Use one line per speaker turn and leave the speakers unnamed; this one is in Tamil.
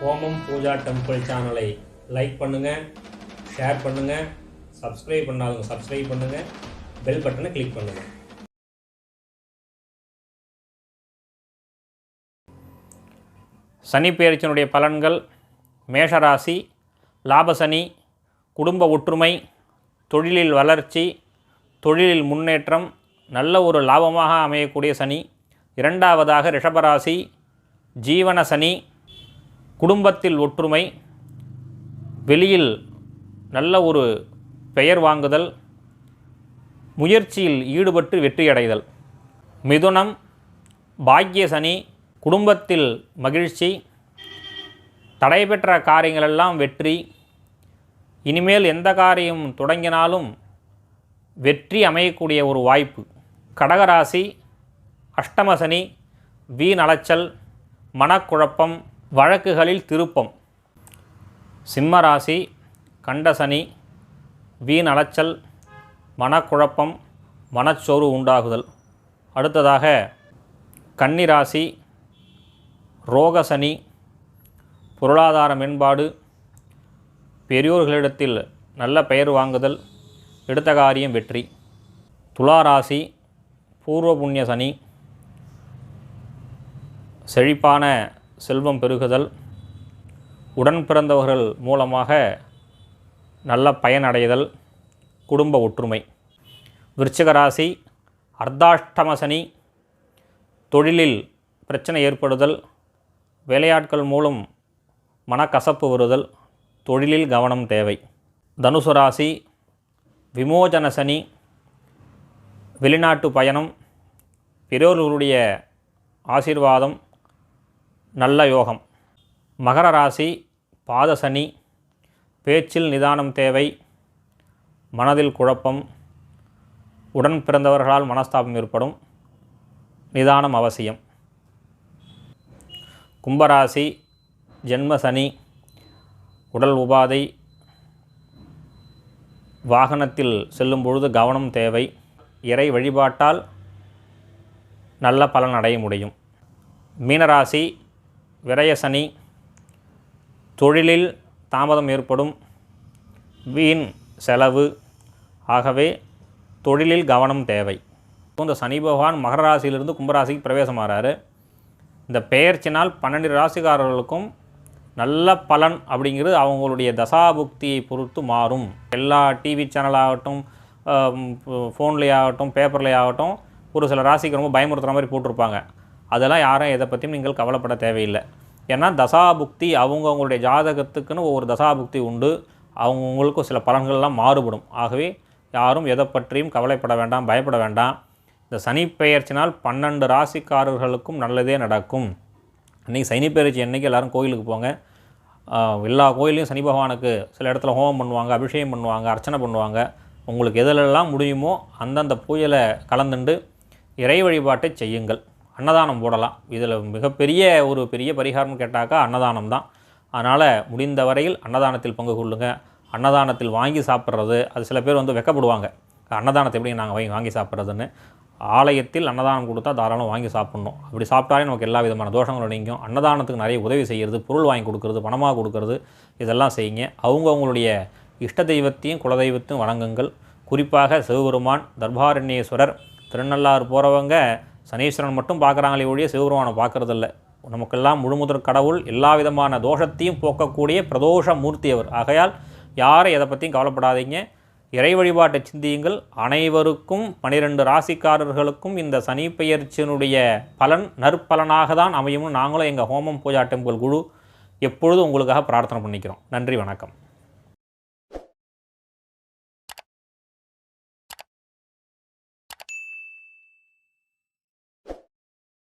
ஹோமம் பூஜா டெம்பிள் சேனலை லைக் பண்ணுங்கள் ஷேர் பண்ணுங்கள் சப்ஸ்கிரைப் பண்ணாதவங்க சப்ஸ்கிரைப் பண்ணுங்கள் பெல் பட்டனை கிளிக் பண்ணுங்கள் சனி பெயர்ச்சியினுடைய பலன்கள் மேஷராசி லாபசனி குடும்ப ஒற்றுமை தொழிலில் வளர்ச்சி தொழிலில் முன்னேற்றம் நல்ல ஒரு லாபமாக அமையக்கூடிய சனி இரண்டாவதாக ரிஷபராசி ஜீவன சனி குடும்பத்தில் ஒற்றுமை வெளியில் நல்ல ஒரு பெயர் வாங்குதல் முயற்சியில் ஈடுபட்டு வெற்றியடைதல் மிதுனம் பாக்கிய சனி குடும்பத்தில் மகிழ்ச்சி தடைபெற்ற காரியங்களெல்லாம் வெற்றி இனிமேல் எந்த காரியம் தொடங்கினாலும் வெற்றி அமையக்கூடிய ஒரு வாய்ப்பு. கடகராசி அஷ்டமசனி வீண் அலைச்சல் மனக்குழப்பம் வழக்குகளில் திருப்பம். சிம்மராசி கண்டசனி வீண் அலைச்சல் மனக்குழப்பம் மனச்சோர்வு உண்டாகுதல். அடுத்ததாக கன்னிராசி ரோகசனி பொருளாதார மேம்பாடு பெரியோர்களிடத்தில் நல்ல பெயர் வாங்குதல் எடுத்த காரியம் வெற்றி. துளாராசி பூர்வ புண்ணிய சனி செழிப்பான செல்வம் பெருகுதல் உடன் பிறந்தவர்கள் மூலமாக நல்ல பயனடைதல் குடும்ப ஒற்றுமை. விருச்சிகராசி அர்த்தாஷ்டம சனி தொழிலில் பிரச்சனை ஏற்படுதல் வேலையாட்கள் மூலம் மனக்கசப்பு வருதல் தொழிலில் கவனம் தேவை. தனுசு ராசி விமோஜன சனி வெளிநாட்டு பயணம் பெரியோர்களுடைய ஆசீர்வாதம் நல்ல யோகம். மகர ராசி பாதசனி பேச்சில் நிதானம் தேவை மனதில் குழப்பம் உடன் பிறந்தவர்களால் மனஸ்தாபம் ஏற்படும் நிதானம் அவசியம். கும்பராசி ஜென்ம சனி உடல் உபாதை வாகனத்தில் செல்லும் பொழுது கவனம் தேவை இறை வழிபாட்டால் நல்ல பலன் அடைய முடியும். மீனராசி விரய சனி தொழிலில் தாமதம் ஏற்படும் வீண் செலவு. ஆகவே தொழிலில் கவனம் தேவை. இந்த சனி பகவான் மகர ராசியிலிருந்து கும்பராசிக்கு பிரவேசமாகிறாரு இந்த பெயர்ச்சினால் பன்னெண்டு ராசிக்காரர்களுக்கும் நல்ல பலன் அப்படிங்கிறது அவங்களுடைய தசாபுக்தியை பொறுத்து மாறும். எல்லா டிவி சேனலாகட்டும் ஃபோன்லேயே ஆகட்டும் பேப்பர்லேயே ஆகட்டும் ஒரு சில ராசிக்கு ரொம்ப பயமுறுத்துகிற மாதிரி போட்டிருப்பாங்க. அதெல்லாம் யாரும் எதை பற்றியும் நீங்கள் கவலைப்பட தேவையில்லை. ஏன்னா தசாபுக்தி அவங்கவுங்களுடைய ஜாதகத்துக்குன்னு ஒவ்வொரு தசாபுக்தி உண்டு. அவங்கவுங்களுக்கும் சில பலன்கள்லாம் மாறுபடும். ஆகவே யாரும் எதை பற்றியும் கவலைப்பட வேண்டாம் பயப்பட வேண்டாம். இந்த சனி பெயர்ச்சினால் பன்னெண்டு ராசிக்காரர்களுக்கும் நல்லதே நடக்கும். இன்றைக்கி சனி பெயர்ச்சி அன்றைக்கி எல்லோரும் கோயிலுக்கு போங்க. எல்லா கோயிலையும் சனி பகவானுக்கு சில இடத்துல ஹோமம் பண்ணுவாங்க அபிஷேகம் பண்ணுவாங்க அர்ச்சனை பண்ணுவாங்க. உங்களுக்கு எதிலெல்லாம் முடியுமோ அந்தந்த பூஜையில் கலந்துண்டு இறை வழிபாட்டை செய்யுங்கள். அன்னதானம் போடலாம். இதில் மிகப்பெரிய ஒரு பெரிய பரிகாரம் கேட்டாக்கா அன்னதானம் தான். அதனால் முடிந்த வரையில் அன்னதானத்தில் பங்கு கொள்ளுங்கள் அன்னதானத்தில் வாங்கி சாப்பிட்றது அது சில பேர் வந்து வெக்கப்படுவாங்க. அன்னதானத்தை எப்படி நாங்கள் வாங்கி வாங்கி சாப்பிட்றதுன்னு. ஆலயத்தில் அன்னதானம் கொடுத்தா தாராளம் வாங்கி சாப்பிட்ணும். அப்படி சாப்பிட்டாலே நமக்கு எல்லா விதமான தோஷங்களும் நீங்கும். அன்னதானத்துக்கு நிறைய உதவி செய்கிறது பொருள் வாங்கி கொடுக்கறது பணமாக கொடுக்கறது இதெல்லாம் செய்யுங்க. அவங்கவுங்களுடைய இஷ்ட தெய்வத்தையும் குலதெய்வத்தையும் வணங்குங்கள். குறிப்பாக சிவபெருமான் தர்பாரண்யேஸ்வரர் திருநள்ளாறு போகிறவங்க சனீஸ்வரன் மட்டும் பார்க்குறாங்களே ஒழிய சிவபெருமானை பார்க்குறதில்ல. நமக்கெல்லாம் முழுமுதற் கடவுள் எல்லா விதமான தோஷத்தையும் போக்கக்கூடிய பிரதோஷ மூர்த்தி அவர். ஆகையால் யாரும் எதை பற்றியும் கவலைப்படாதீங்க. இறை வழிபாட்டை சிந்தியுங்கள். அனைவருக்கும் பனிரெண்டு ராசிக்காரர்களுக்கும் இந்த சனி பெயர்ச்சியினுடைய பலன் நற்பலனாக தான் அமையும்னு நாங்களும் எங்கள் ஹோமம் பூஜா டெம்பிள் குழு எப்பொழுதும் உங்களுக்காக பிரார்த்தனை பண்ணிக்கிறோம். நன்றி வணக்கம்.